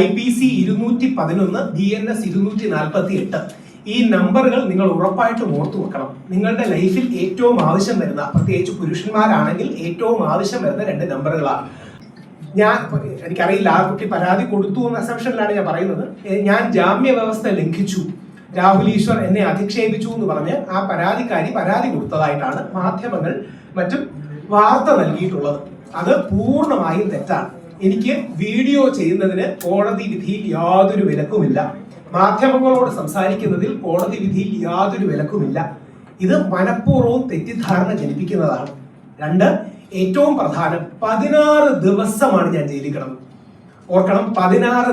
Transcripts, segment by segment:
I P C ഇരുന്നൂറ്റി പതിനൊന്ന് B N S ഇരുന്നൂറ്റി നാൽപ്പത്തി എട്ട് ഈ നമ്പറുകൾ നിങ്ങൾ ഉറപ്പായിട്ടും ഓർത്തു വെക്കണം. നിങ്ങളുടെ ലൈഫിൽ ഏറ്റവും ആവശ്യം വരുന്ന പ്രത്യേകിച്ച് പുരുഷന്മാരാണെങ്കിൽ ഏറ്റവും ആവശ്യം വരുന്ന രണ്ട് നമ്പറുകളാണ്. ഞാൻ എനിക്കറിയില്ല ആ കുട്ടി പരാതി കൊടുത്തു എന്ന അസംഷനിലാണ് ഞാൻ പറയുന്നത്. ഞാൻ ജാമ്യ വ്യവസ്ഥ ലംഘിച്ചു. രാഹുൽ ഈശ്വർ എന്നെ അധിക്ഷേപിച്ചു എന്ന് പറഞ്ഞ് ആ പരാതിക്കാരി പരാതി കൊടുത്തതായിട്ടാണ് മാധ്യമങ്ങൾ മറ്റും വാർത്ത നൽകിയിട്ടുള്ളത്. അത് പൂർണമായും തെറ്റാണ്. എനിക്ക് വീഡിയോ ചെയ്യുന്നതിന് കോടതി വിധിയിൽ യാതൊരു വിലക്കുമില്ല. മാധ്യമങ്ങളോട് സംസാരിക്കുന്നതിൽ കോടതി വിധിയിൽ യാതൊരു വിലക്കുമില്ല. ഇത് മനഃപൂർവം തെറ്റിദ്ധാരണ ജനിപ്പിക്കുന്നതാണ്. രണ്ട് ഏറ്റവും പ്രധാനം പതിനാറ് ദിവസമാണ് ഞാൻ ജയിലിൽ കിടന്നത്. ഓർക്കണം പതിനാറ്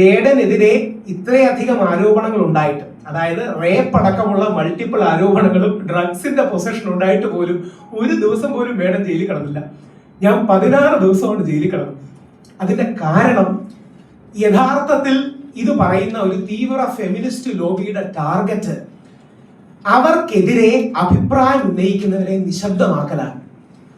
വേടനെതിരെ ഇത്രയധികം ആരോപണങ്ങൾ ഉണ്ടായിട്ട് അതായത് റേപ്പ് അടക്കമുള്ള മൾട്ടിപ്പിൾ ആരോപണങ്ങളും ഡ്രഗ്സിന്റെ പൊസഷൻ ഉണ്ടായിട്ട് പോലും ഒരു ദിവസം പോലും വേടൻ ജയിലിൽ കിടന്നില്ല. ഞാൻ പതിനാറ് ദിവസമാണ് ജയിലിൽ കിടന്നത്. അതിന്റെ കാരണം യഥാർത്ഥത്തിൽ ഇത് പറയുന്ന ഒരു തീവ്ര ഫെമിനിസ്റ്റ് ലോബിയുടെ ടാർഗറ്റ് അവർക്കെതിരെ അഭിപ്രായം ഉന്നയിക്കുന്നവരെ നിശബ്ദമാക്കലാണ്.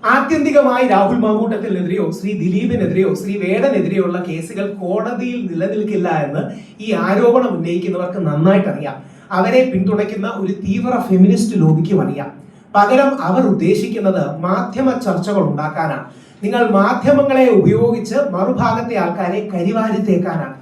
ആത്യന്തികമായി രാഹുൽ മാങ്കൂട്ടത്തിനെതിരെയോ ശ്രീ ദിലീപിനെതിരെയോ ശ്രീ വേടനെതിരെയുള്ള കേസുകൾ കോടതിയിൽ നിലനിൽക്കില്ല എന്ന് ഈ ആരോപണം ഉന്നയിക്കുന്നവർക്ക് നന്നായിട്ട് അറിയാം അവരെ പിന്തുണയ്ക്കുന്ന ഒരു തീവ്ര ഫെമിനിസ്റ്റ് ലോബിക്കും അറിയാം. പകരം അവർ ഉദ്ദേശിക്കുന്നത് മാധ്യമ ചർച്ചകൾ ഉണ്ടാക്കാനാണ്. നിങ്ങൾ മാധ്യമങ്ങളെ ഉപയോഗിച്ച് മറുഭാഗത്തെ ആൾക്കാരെ കരിവാരിത്തേക്കാനാണ്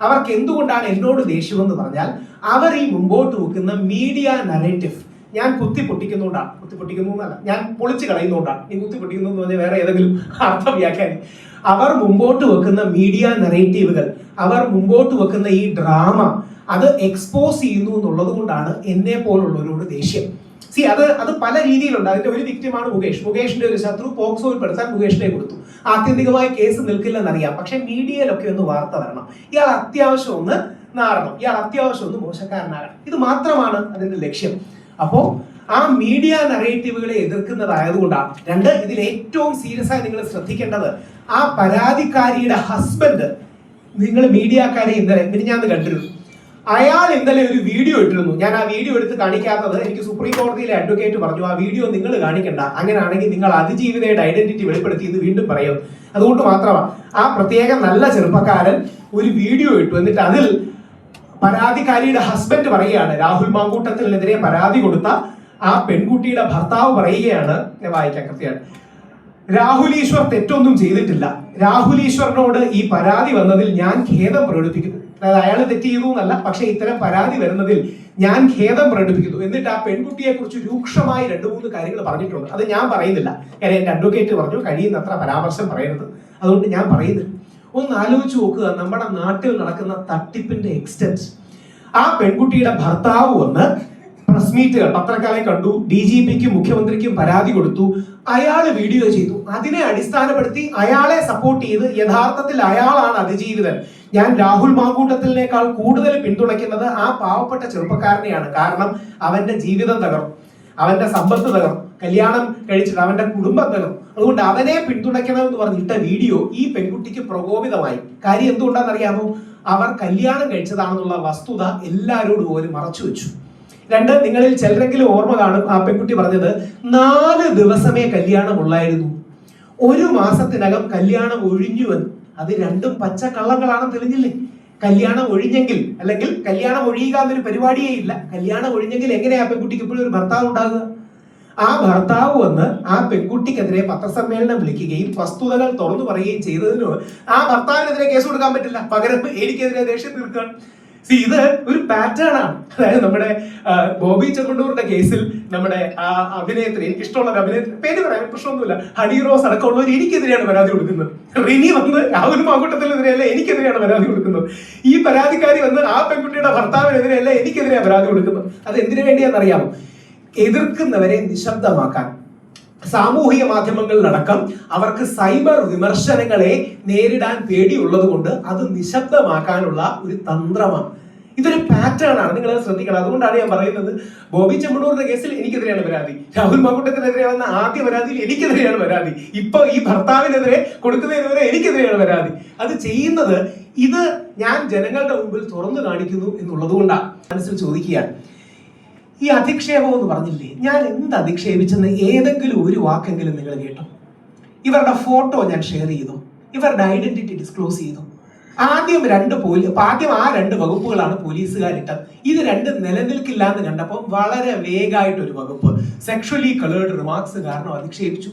അവർക്ക് എന്തുകൊണ്ടാണ് എന്നോട് ദേഷ്യമെന്ന് പറഞ്ഞാൽ അവർ ഈ മുമ്പോട്ട് വെക്കുന്ന മീഡിയ നറേറ്റീവ് ഞാൻ കുത്തി പൊട്ടിക്കുന്നുകൊണ്ടാണ് കുത്തി പൊട്ടിക്കുന്നു എന്നല്ല ഞാൻ പൊളിച്ചു കളയുന്നുകൊണ്ടാണ് ഈ കുത്തി പൊട്ടിക്കുന്നു എന്ന് പറഞ്ഞാൽ വേറെ ഏതെങ്കിലും അർത്ഥം വ്യാഖ്യാനം അവർ മുമ്പോട്ട് വെക്കുന്ന മീഡിയ നറേറ്റീവുകൾ അവർ മുമ്പോട്ട് വെക്കുന്ന ഈ ഡ്രാമ അത് എക്സ്പോസ് ചെയ്യുന്നു എന്നുള്ളത് കൊണ്ടാണ് എന്നെ പോലുള്ളവരോട് ദേഷ്യം. സി അത് അത് പല രീതിയിലുണ്ട്. അതിന്റെ ഒരു വിക്ടിമാണ് മുകേഷ്. മുകേഷിന്റെ ഒരു ശത്രു പോക്സോയിൽ പെടുത്താൻ മുകേഷിനെ കൊടുത്തു. ആത്യന്തികമായി കേസ് നിൽക്കില്ലെന്നറിയാം. പക്ഷെ മീഡിയയിലൊക്കെ ഒന്ന് വാർത്ത വരണം. ഇയാൾ അത്യാവശ്യം ഒന്ന് നാറണം ഇയാൾ അത്യാവശ്യം ഒന്ന് മോശക്കാരനാകണം. ഇത് മാത്രമാണ് അതിന്റെ ലക്ഷ്യം. അപ്പോ ആ മീഡിയ നറേറ്റീവുകളെ എതിർക്കുന്നതായതുകൊണ്ടാണ്. രണ്ട് ഇതിൽ ഏറ്റവും സീരിയസ് ആയി നിങ്ങൾ ശ്രദ്ധിക്കേണ്ടത് ആ പരാതിക്കാരിയുടെ ഹസ്ബൻഡ് നിങ്ങൾ മീഡിയക്കാരെ ഇന്നലെ മിനിഞ്ഞാന്ന് കണ്ടിരുന്നു. അയാൾ ഇന്നലെ ഒരു വീഡിയോ ഇട്ടിരുന്നു. ഞാൻ ആ വീഡിയോ എടുത്ത് കാണിക്കാത്തത് എനിക്ക് സുപ്രീം കോടതിയിലെ അഡ്വക്കേറ്റ് പറഞ്ഞു ആ വീഡിയോ നിങ്ങൾ കാണിക്കണ്ട. അങ്ങനെയാണെങ്കിൽ നിങ്ങൾ അതിജീവിതയുടെ ഐഡന്റിറ്റി വെളിപ്പെടുത്തി ഇത് വീണ്ടും പറയും. അതുകൊണ്ട് മാത്രമാണ് ആ പ്രത്യേക നല്ല ചെറുപ്പക്കാരൻ ഒരു വീഡിയോ ഇട്ടു. എന്നിട്ട് അതിൽ പരാതിക്കാരിയുടെ ഹസ്ബൻഡ് പറയുകയാണ് രാഹുൽ മാങ്കൂട്ടത്തിനെതിരെ പരാതി കൊടുത്ത ആ പെൺകുട്ടിയുടെ ഭർത്താവ് പറയുകയാണ്. വായിക്കാൻ വായിക്കാം കൃത്യമാണ് രാഹുൽ ഈശ്വർ തെറ്റൊന്നും ചെയ്തിട്ടില്ല. രാഹുൽ ഈശ്വറിനോട് ഈ പരാതി വന്നതിൽ ഞാൻ ഖേദം പ്രകടിപ്പിക്കുന്നു. അതായത് അയാൾ തെറ്റ് ചെയ്തു എന്നല്ല പക്ഷെ ഇത്തരം പരാതി വരുന്നതിൽ ഞാൻ ഖേദം പ്രകടിപ്പിക്കുന്നു. എന്നിട്ട് ആ പെൺകുട്ടിയെ കുറിച്ച് രൂക്ഷമായി രണ്ടു മൂന്ന് കാര്യങ്ങൾ പറഞ്ഞിട്ടുണ്ട്. അത് ഞാൻ പറയുന്നില്ല. കാര്യം എന്റെ അഡ്വക്കേറ്റ് പറഞ്ഞു കഴിയുന്നത്ര പരാമർശം പറയരുത്. അതുകൊണ്ട് ഞാൻ പറയുന്നില്ല. ഒന്ന് ആലോചിച്ച് നോക്കുക നമ്മുടെ നാട്ടിൽ നടക്കുന്ന തട്ടിപ്പിന്റെ എക്സ്റ്റൻസ് ആ പെൺകുട്ടിയുടെ ഭർത്താവ് വന്ന് പ്രസ് മീറ്റുകൾ പത്രക്കാരെ കണ്ടു ഡി ജി പിക്കും മുഖ്യമന്ത്രിക്കും പരാതി കൊടുത്തു അയാൾ വീഡിയോ ചെയ്തു. അതിനെ അടിസ്ഥാനപ്പെടുത്തി അയാളെ സപ്പോർട്ട് ചെയ്ത് യഥാർത്ഥത്തിൽ അയാളാണ് അതിജീവിതൻ. ഞാൻ രാഹുൽ മാങ്കൂട്ടത്തിനേക്കാൾ കൂടുതൽ പിന്തുണയ്ക്കുന്നത് ആ പാവപ്പെട്ട ചെറുപ്പക്കാരനെയാണ്. കാരണം അവന്റെ ജീവിതം തകർന്നു. അവന്റെ സമ്പത്ത് തകർന്നു. കല്യാണം കഴിച്ചിട്ട് അവന്റെ കുടുംബം തകർന്നു. അതുകൊണ്ട് അവനെ പിന്തുണയ്ക്കണം എന്ന് പറഞ്ഞിട്ട വീഡിയോ ഈ പെൺകുട്ടിക്ക് പ്രകോപിതമായി. കാര്യം എന്തുകൊണ്ടാണെന്നറിയാമോ? അവർ കല്യാണം കഴിച്ചതാണെന്നുള്ള വസ്തുത എല്ലാവരോടും ഒരു മറച്ചു വെച്ചു. രണ്ട് നിങ്ങളിൽ ചിലരെങ്കിലും ഓർമ്മ കാണും ആ പെൺകുട്ടി പറഞ്ഞത് നാല് ദിവസമേ കല്യാണം ഉള്ളായിരുന്നു. ഒരു മാസത്തിനകം കല്യാണം ഒഴിഞ്ഞുവെന്ന്. അത് രണ്ടും പച്ച കള്ളങ്ങളാണ് തെളിഞ്ഞില്ലേ? കല്യാണം ഒഴിഞ്ഞെങ്കിൽ അല്ലെങ്കിൽ കല്യാണം ഒഴിയുക എന്നൊരു പരിപാടിയേ ഇല്ല. കല്യാണം ഒഴിഞ്ഞെങ്കിൽ എങ്ങനെയാ പെൺകുട്ടിക്ക് ഇപ്പോഴും ഒരു ഭർത്താവ് ഉണ്ടാകുക? ആ ഭർത്താവ് വന്ന് ആ പെൺകുട്ടിക്കെതിരെ പത്രസമ്മേളനം വിളിക്കുകയും വസ്തുതകൾ തുറന്നു പറയുകയും ചെയ്തതിനോ ആ ഭർത്താവിനെതിരെ കേസ് കൊടുക്കാൻ പറ്റില്ല. പകരം എനിക്കെതിരെ ദേഷ്യം തീർക്കുകയാണ്. See, ഇത് ഒരു പാറ്റേൺ ആണ്. അതായത് നമ്മുടെ ബോബി ചെറുണ്ടൂറിന്റെ കേസിൽ നമ്മുടെ ആ അഭിനേത്രി എനിക്ക് ഇഷ്ടമുള്ള അഭിനേത്രി പേര് പറയാൻ പ്രശ്നമൊന്നുമില്ല. ഹണി റോസ് അടക്കമുള്ളവർ എനിക്കെതിരെയാണ് പരാതി കൊടുക്കുന്നത്. റിനി വന്ന് രാഹുൽ മാങ്കൂട്ടത്തിനെതിരെയല്ല എനിക്കെതിരെയാണ് പരാതി കൊടുക്കുന്നത്. ഈ പരാതിക്കാരി വന്ന് ആ പെൺകുട്ടിയുടെ ഭർത്താവിനെതിരെയല്ല എനിക്കെതിരെയാണ് പരാതി കൊടുക്കുന്നത്. അത് എന്തിനു വേണ്ടിയാണെന്നറിയാമോ? എതിർക്കുന്നവരെ നിശബ്ദമാക്കാൻ സാമൂഹിക മാധ്യമങ്ങളിലടക്കം അവർക്ക് സൈബർ വിമർശനങ്ങളെ നേരിടാൻ പേടിയുള്ളത് കൊണ്ട് അത് നിശബ്ദമാക്കാനുള്ള ഒരു തന്ത്രമാണ്. ഇതൊരു പാറ്റേൺ ആണ്. നിങ്ങൾ ശ്രദ്ധിക്കണം. അതുകൊണ്ടാണ് ഞാൻ പറയുന്നത്. ബോബി ചെമ്മണൂറിന്റെ കേസിൽ എനിക്കെതിരെയാണ് പരാതി. രാഹുൽ മാക്കുട്ടത്തിനെതിരെ വന്ന ആദ്യ പരാതിയിൽ എനിക്കെതിരെയാണ് പരാതി. ഇപ്പൊ ഈ ഭർത്താവിനെതിരെ കൊടുക്കുന്നതിനെതിരെ എനിക്കെതിരെയാണ് പരാതി. അത് ചെയ്യുന്നത് ഇത് ഞാൻ ജനങ്ങളുടെ മുമ്പിൽ തുറന്നു കാണിക്കുന്നു എന്നുള്ളത് കൊണ്ടാണ്. മനസ്സിൽ ചോദിക്കുകയാണ്. ഈ അധിക്ഷേപം എന്ന് പറഞ്ഞില്ലേ? ഞാൻ എന്ത് അധിക്ഷേപിച്ചെന്ന് ഏതെങ്കിലും ഒരു വാക്കെങ്കിലും നിങ്ങൾ കേട്ടോ? ഇവരുടെ ഫോട്ടോ ഞാൻ ഷെയർ ചെയ്തു. ഇവരുടെ ഐഡന്റിറ്റി ഡിസ്ക്ലോസ് ചെയ്തു. ആദ്യം രണ്ട് പോലീസ് ആദ്യം ആ രണ്ട് വകുപ്പുകളാണ് പോലീസുകാരിട്ടത്. ഇത് രണ്ട് നിലനിൽക്കില്ല എന്ന് കണ്ടപ്പോൾ വളരെ വേഗമായിട്ട് ഒരു വകുപ്പ് സെക്ഷലി കളേർഡ് റിമാർക്സ് കാരണം അധിക്ഷേപിച്ചു.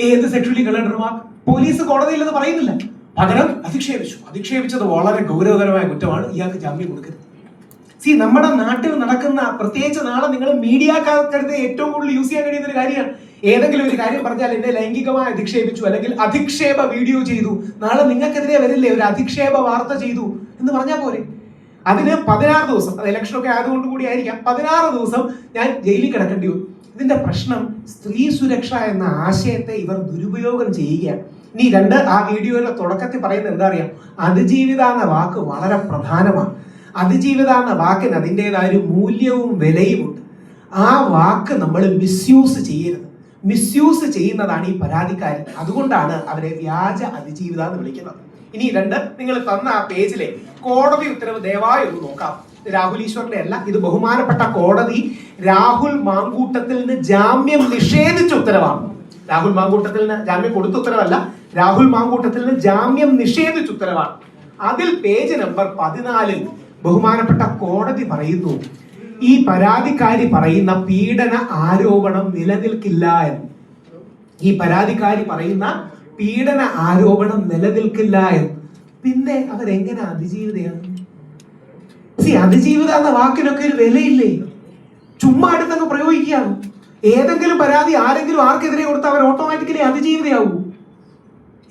ഏത് സെക്ഷലി കളേർഡ് റിമാർക്ക് പോലീസ് കോടതിയിലെന്ന് പറയുന്നില്ല. പകരം അധിക്ഷേപിച്ചു. അധിക്ഷേപിച്ചത് വളരെ ഗൗരവകരമായ കുറ്റമാണ്. ഇയാൾക്ക് ജാമ്യം കൊടുക്കരുത്. സി നമ്മുടെ നാട്ടിൽ നടക്കുന്ന പ്രത്യേകിച്ച് നാളെ നിങ്ങൾ മീഡിയക്കാർക്കടുത്ത് ഏറ്റവും കൂടുതൽ യൂസ് ചെയ്യാൻ കഴിയുന്ന ഒരു കാര്യമാണ്. ഏതെങ്കിലും ഒരു കാര്യം പറഞ്ഞാൽ എന്നെ ലൈംഗികമായി അധിക്ഷേപിച്ചു അല്ലെങ്കിൽ അധിക്ഷേപ വീഡിയോ ചെയ്തു. നാളെ നിങ്ങൾക്കെതിരെ വരില്ലേ ഒരു അധിക്ഷേപ വാർത്ത ചെയ്തു എന്ന് പറഞ്ഞാൽ പോരെ. അതിന് പതിനാറ് ദിവസം അത് ഇലക്ഷൻ ഒക്കെ ആയതുകൊണ്ട് കൂടി ആയിരിക്കാം പതിനാറ് ദിവസം ഞാൻ ജയിലിൽ കിടക്കേണ്ടി വരും ഇതിന്റെ പ്രശ്നം സ്ത്രീ സുരക്ഷ എന്ന ആശയത്തെ ഇവർ ദുരുപയോഗം ചെയ്യുകയാണ്. ഇനി രണ്ട് ആ വീഡിയോയുടെ തുടക്കത്തിൽ പറയുന്നത് എന്താ അറിയാം? അതിജീവിത എന്ന വാക്ക് വളരെ പ്രധാനമാണ്. അതിജീവിത എന്ന വാക്കിന് അതിന്റെതായ ഒരു മൂല്യവും വിലയുമുണ്ട് ആ വാക്ക് നമ്മൾ മിസ്യൂസ് ചെയ്യരുത്. മിസ്യൂസ് ചെയ്യുന്നതാണ് ഈ പരാതിക്കാരൻ അതുകൊണ്ടാണ് അവരെ വ്യാജ അതിജീവിത എന്ന് വിളിക്കുന്നത്. ഇനി രണ്ട് നിങ്ങൾ തന്ന ആ പേജിലെ കോടതി ഉത്തരവ് ദയവായി ഒന്ന് നോക്കാം. രാഹുൽ ഈശ്വറിന്റെ അല്ല ഇത് ബഹുമാനപ്പെട്ട കോടതി രാഹുൽ മാങ്കൂട്ടത്തിൽ നിന്ന് ജാമ്യം നിഷേധിച്ച ഉത്തരവാണ്. രാഹുൽ മാങ്കൂട്ടത്തിൽ നിന്ന് ജാമ്യം കൊടുത്ത ഉത്തരവല്ല രാഹുൽ മാങ്കൂട്ടത്തിൽ നിന്ന് ജാമ്യം നിഷേധിച്ച ഉത്തരവാണ്. അതിൽ പേജ് നമ്പർ പതിനാലിൽ ബഹുമാനപ്പെട്ട കോടതി പറയുന്നു ഈ പരാതിക്കാരി പറയുന്ന പീഡന ആരോപണം നിലനിൽക്കില്ല എന്ന്. ഈ പരാതിക്കാരി പറയുന്ന പീഡന ആരോപണം നിലനിൽക്കില്ല എന്ന്. പിന്നെ അവരെങ്ങനെ അതിജീവിതയാണ്? സി അതിജീവിത എന്ന വാക്കിനൊക്കെ ഒരു വിലയില്ലേ? ചുമ്മാ അടുത്തങ്ങ് പ്രയോഗിക്കുകയാണ്. ഏതെങ്കിലും പരാതി ആരെങ്കിലും ആർക്കെതിരെ കൊടുത്താൽ അവർ ഓട്ടോമാറ്റിക്കലി അതിജീവിതയാവൂ.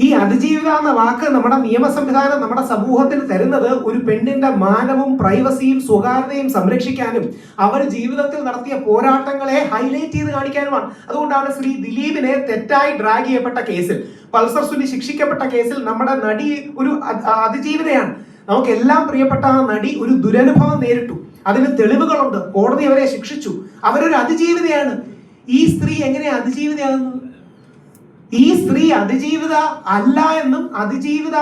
ഈ അതിജീവിക എന്ന വാക്ക് നമ്മുടെ നിയമ സംവിധാനം നമ്മുടെ സമൂഹത്തിൽ തരുന്നത് ഒരു പെണ്ണിന്റെ മാനവും പ്രൈവസിയും സ്വകാര്യതയും സംരക്ഷിക്കാനും അവർ ജീവിതത്തിൽ നടത്തിയ പോരാട്ടങ്ങളെ ഹൈലൈറ്റ് ചെയ്ത് കാണിക്കാനുമാണ്. അതുകൊണ്ടാണ് ശ്രീ ദിലീപിനെ തെറ്റായി ഡ്രാഗ് ചെയ്യപ്പെട്ട കേസിൽ പൾസർ സുനി ശിക്ഷിക്കപ്പെട്ട കേസിൽ നമ്മുടെ നടി ഒരു അതിജീവിതയാണ്. നമുക്കെല്ലാം പ്രിയപ്പെട്ട ആ നടി ഒരു ദുരനുഭവം നേരിട്ടു. അതിന് തെളിവുകളുണ്ട്. കോടതി അവരെ ശിക്ഷിച്ചു. അവരൊരു അതിജീവിതയാണ്. ഈ സ്ത്രീ എങ്ങനെ അതിജീവിതയാകുന്നത് ഈ സ്ത്രീ അതിജീവിത അല്ല എന്നും അതിജീവിത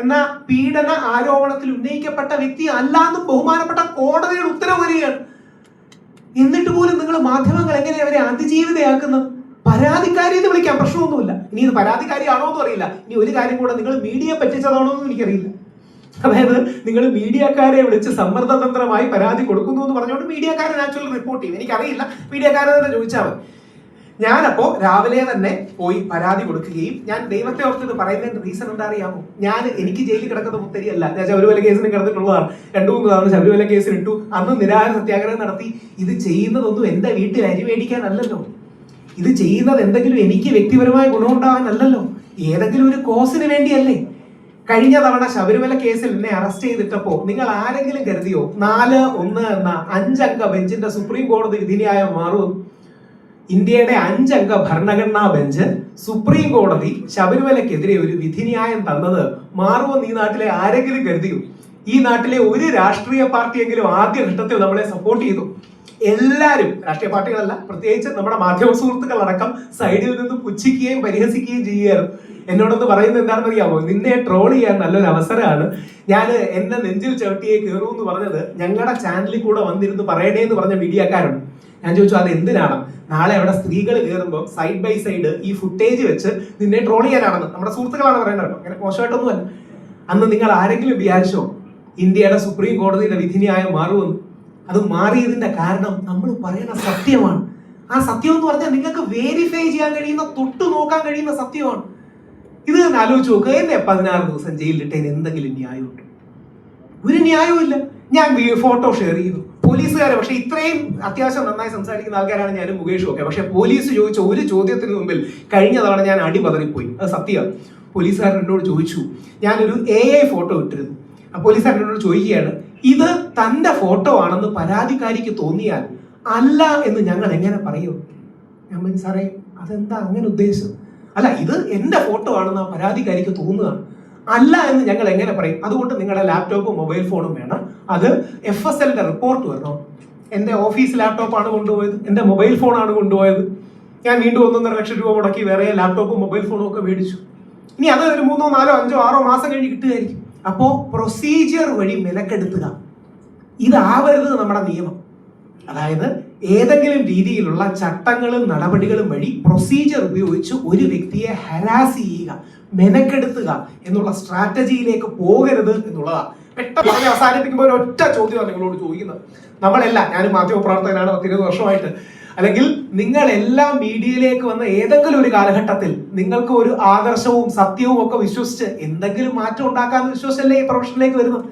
എന്ന പീഡന ആരോപണത്തിൽ ഉന്നയിക്കപ്പെട്ട വ്യക്തി അല്ല എന്നും ബഹുമാനപ്പെട്ട കോടതിയുടെ ഉത്തരവ് വരികയാണ്. എന്നിട്ട് പോലും നിങ്ങൾ മാധ്യമങ്ങൾ എങ്ങനെ അവരെ അതിജീവിതയാക്കുന്നത് പരാതിക്കാരി എന്ന് വിളിക്കാൻ പ്രശ്നമൊന്നുമില്ല. ഇനി ഇത് പരാതിക്കാരിയാണോ എന്ന് അറിയില്ല. ഇനി ഒരു കാര്യം കൂടെ നിങ്ങൾ മീഡിയ പറ്റിച്ചതാണോ എന്നും എനിക്കറിയില്ല. അതായത് നിങ്ങൾ മീഡിയക്കാരെ വിളിച്ച് സമ്മർദ്ദതന്ത്രമായി പരാതി കൊടുക്കുന്നു എന്ന് പറഞ്ഞുകൊണ്ട് മീഡിയക്കാരൻ ആക്ച്വലി റിപ്പോർട്ട് ചെയ്യും. എനിക്കറിയില്ല. മീഡിയക്കാരെ തന്നെ ചോദിച്ചാൽ മതി. ഞാനപ്പോ രാവിലെ തന്നെ പോയി പരാതി കൊടുക്കുകയും ഞാൻ ദൈവത്തെ ഓർത്ത് ഇത് പറയുന്നതിന്റെ റീസൺ എന്താ അറിയാമോ? ഞാൻ എനിക്ക് ജയിലിൽ കിടക്കുന്ന മുത്തരിയല്ല ഞാൻ ശബരിമല കേസിന് കിടന്നിട്ടുള്ളതാണ്. രണ്ടു മൂന്ന് തവണ ശബരിമല കേസിൽ ഇട്ടു അന്ന് നിരാഹാര സത്യാഗ്രഹം നടത്തി. ഇത് ചെയ്യുന്നതൊന്നും എന്റെ വീട്ടിൽ അരി മേടിക്കാനല്ലല്ലോ. ഇത് ചെയ്യുന്നത് എന്തെങ്കിലും എനിക്ക് വ്യക്തിപരമായ ഗുണമുണ്ടാവാനല്ലല്ലോ. ഏതെങ്കിലും ഒരു കോസിന് വേണ്ടിയല്ലേ. കഴിഞ്ഞ തവണ ശബരിമല കേസിൽ എന്നെ അറസ്റ്റ് ചെയ്തിട്ടപ്പോ നിങ്ങൾ ആരെങ്കിലും കരുതിയോ? നാല് ഒന്ന് എന്ന അഞ്ചംഗ ബെഞ്ചിന്റെ സുപ്രീം കോടതി വിധിന്യായം മാറും ഇന്ത്യയുടെ അഞ്ചംഗ ഭരണഘടനാ ബെഞ്ച് സുപ്രീം കോടതി ശബരിമലക്കെതിരെ ഒരു വിധിന്യായം തന്നത് മാറുമെന്ന് ഈ നാട്ടിലെ ആരെങ്കിലും കരുതിയോ? ഈ നാട്ടിലെ ഒരു രാഷ്ട്രീയ പാർട്ടിയെങ്കിലും ആദ്യ ഘട്ടത്തിൽ നമ്മളെ സപ്പോർട്ട് ചെയ്തു. എല്ലാവരും രാഷ്ട്രീയ പാർട്ടികളല്ല പ്രത്യേകിച്ച് നമ്മുടെ മാധ്യമ സുഹൃത്തുക്കളടക്കം സൈഡിൽ നിന്ന് പുച്ഛിക്കുകയും പരിഹസിക്കുകയും ചെയ്യുകയായിരുന്നു. എന്നോടൊന്ന് പറയുന്നത് എന്താണെന്ന് അറിയാമോ? നിന്നെ ട്രോൾ ചെയ്യാൻ നല്ലൊരു അവസരമാണ്. ഞാൻ എന്നെ നെഞ്ചിൽ ചവിട്ടിയെ കയറൂ എന്ന് പറഞ്ഞത് ഞങ്ങളുടെ ചാനലിൽ കൂടെ വന്നിരുന്ന് പറയണേ എന്ന് പറഞ്ഞ മീഡിയക്കാരുണ്ട് ഞാൻ ചോദിച്ചു അത് എന്തിനാണ്? നാളെ അവിടെ സ്ത്രീകൾ കയറുമ്പോൾ സൈഡ് ബൈ സൈഡ് ഈ ഫുട്ടേജ് വെച്ച് നിന്നെ ട്രോൾ ചെയ്യാനാണെന്ന്. നമ്മുടെ സുഹൃത്തുക്കളാണ് പറയുന്നത് അങ്ങനെ മോശമായിട്ടൊന്നുമല്ല. അന്ന് നിങ്ങൾ ആരെങ്കിലും വിചാരിച്ചോ ഇന്ത്യയുടെ സുപ്രീം കോടതിയുടെ വിധിന്യായം മാറുമെന്ന്? അത് മാറിയതിന്റെ കാരണം നമ്മൾ പറയുന്ന സത്യമാണ്. ആ സത്യം എന്ന് പറഞ്ഞാൽ നിങ്ങൾക്ക് വേരിഫൈ ചെയ്യാൻ കഴിയുന്ന തൊട്ട് നോക്കാൻ കഴിയുന്ന സത്യമാണ്. ഇത് തന്നെ ആലോചിച്ച് നോക്കുക എന്നെ പതിനാറ് ദിവസം ജയിലിലിട്ടതിന് എന്തെങ്കിലും ന്യായമുണ്ട്? ഒരു ന്യായവും ഇല്ല ഞാൻ ഫോട്ടോ ഷെയർ ചെയ്തു പോലീസുകാരെ പക്ഷെ ഇത്രയും അത്യാവശ്യം നന്നായി സംസാരിക്കുന്ന ആൾക്കാരാണ് ഞാനും മുകേഷും ഒക്കെ. പക്ഷെ പോലീസ് ചോദിച്ച ഒരു ചോദ്യത്തിന് മുമ്പിൽ കഴിഞ്ഞ തവണ ഞാൻ അടി പതറിപ്പോയി അത് സത്യമാണ് പോലീസുകാരൻ എന്നോട് ചോദിച്ചു. ഞാനൊരു എ ഐ ഫോട്ടോ ഇട്ടിരുന്നു. ആ പോലീസുകാരൻ എന്നോട് ചോദിക്കുകയാണ് ഇത് തന്റെ ഫോട്ടോ ആണെന്ന് പരാതിക്കാരിക്ക് തോന്നിയാൽ അല്ല എന്ന് ഞങ്ങൾ എങ്ങനെ പറയും? ഞാൻ പറഞ്ഞു സാറേ അതെന്താ അങ്ങനെ ഉദ്ദേശം അല്ല ഇത് എന്റെ ഫോട്ടോ ആണെന്ന് ആ പരാതിക്കാരിക്ക് തോന്നുകയാണ്. അല്ല എന്ന് ഞങ്ങൾ എങ്ങനെ പറയും? അതുകൊണ്ട് നിങ്ങളുടെ ലാപ്ടോപ്പും മൊബൈൽ ഫോണും വേണം. അത് എഫ് എസ് എല്ലിന്റെ റിപ്പോർട്ട് വരണം. എന്റെ ഓഫീസ് ലാപ്ടോപ്പാണ് കൊണ്ടുപോയത്. എന്റെ മൊബൈൽ ഫോണാണ് കൊണ്ടുപോയത്. ഞാൻ വീണ്ടും ഒന്നൊന്നര ലക്ഷം രൂപ മുടക്കി വേറെ ലാപ്ടോപ്പും മൊബൈൽ ഫോണും ഒക്കെ മേടിച്ചു. ഇനി അത് ഒരു മൂന്നോ നാലോ അഞ്ചോ ആറോ മാസം കഴിഞ്ഞ് കിട്ടുകയായിരിക്കും. അപ്പോ പ്രൊസീജിയർ വഴി മെനക്കെടുത്തുക. ഇതാവരുത് നമ്മുടെ നിയമം. അതായത് ഏതെങ്കിലും രീതിയിലുള്ള ചട്ടങ്ങളും നടപടികളും വഴി പ്രൊസീജിയർ ഉപയോഗിച്ച് ഒരു വ്യക്തിയെ ഹരാസ് ചെയ്യുക മെനക്കെടുത്തുക എന്നുള്ള സ്ട്രാറ്റജിയിലേക്ക് പോകരുത് എന്നുള്ളതാണ് പെട്ടെന്ന് പറഞ്ഞ് അവസാനിപ്പിക്കുമ്പോൾ ഒറ്റ ചോദ്യമാണ് നിങ്ങളോട് ചോദിക്കുന്നത്. നമ്മളല്ല ഞാൻ മാധ്യമപ്രവർത്തകനാണ് പത്തിരുപത് വർഷമായിട്ട്. അല്ലെങ്കിൽ നിങ്ങളെല്ലാം മീഡിയയിലേക്ക് വന്ന ഏതെങ്കിലും ഒരു കാലഘട്ടത്തിൽ നിങ്ങൾക്ക് ഒരു ആദർശവും സത്യവും ഒക്കെ വിശ്വസിച്ച് എന്തെങ്കിലും മാറ്റം ഉണ്ടാക്കാമെന്ന് വിശ്വസിച്ചല്ലേ ഈ പ്രൊഫഷനിലേക്ക് വരുന്നത്?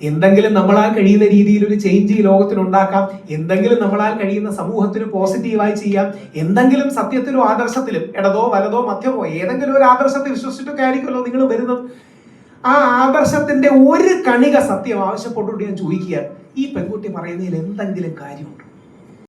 എന്തെങ്കിലും നമ്മളാൽ കഴിയുന്ന രീതിയിൽ ഒരു ചേഞ്ച് ഈ ലോകത്തിൽ ഉണ്ടാക്കാം എന്തെങ്കിലും നമ്മളാൽ കഴിയുന്ന സമൂഹത്തിന് പോസിറ്റീവായി ചെയ്യാം എന്തെങ്കിലും സത്യത്തിലും ആദർശത്തിലും ഇടതോ വലതോ മധ്യമോ ഏതെങ്കിലും ഒരു ആദർശത്തിൽ വിശ്വസിച്ചിട്ടൊക്കെ ആയിരിക്കുമല്ലോ നിങ്ങൾ വരുന്നത്. ആ ആദർശത്തിന്റെ ഒരു കണിക സത്യം ആവശ്യപ്പെട്ടുകൊണ്ട് ഞാൻ ചോദിക്കുക ഈ പെൺകുട്ടി പറയുന്നതിൽ എന്തെങ്കിലും കാര്യമുണ്ടോ?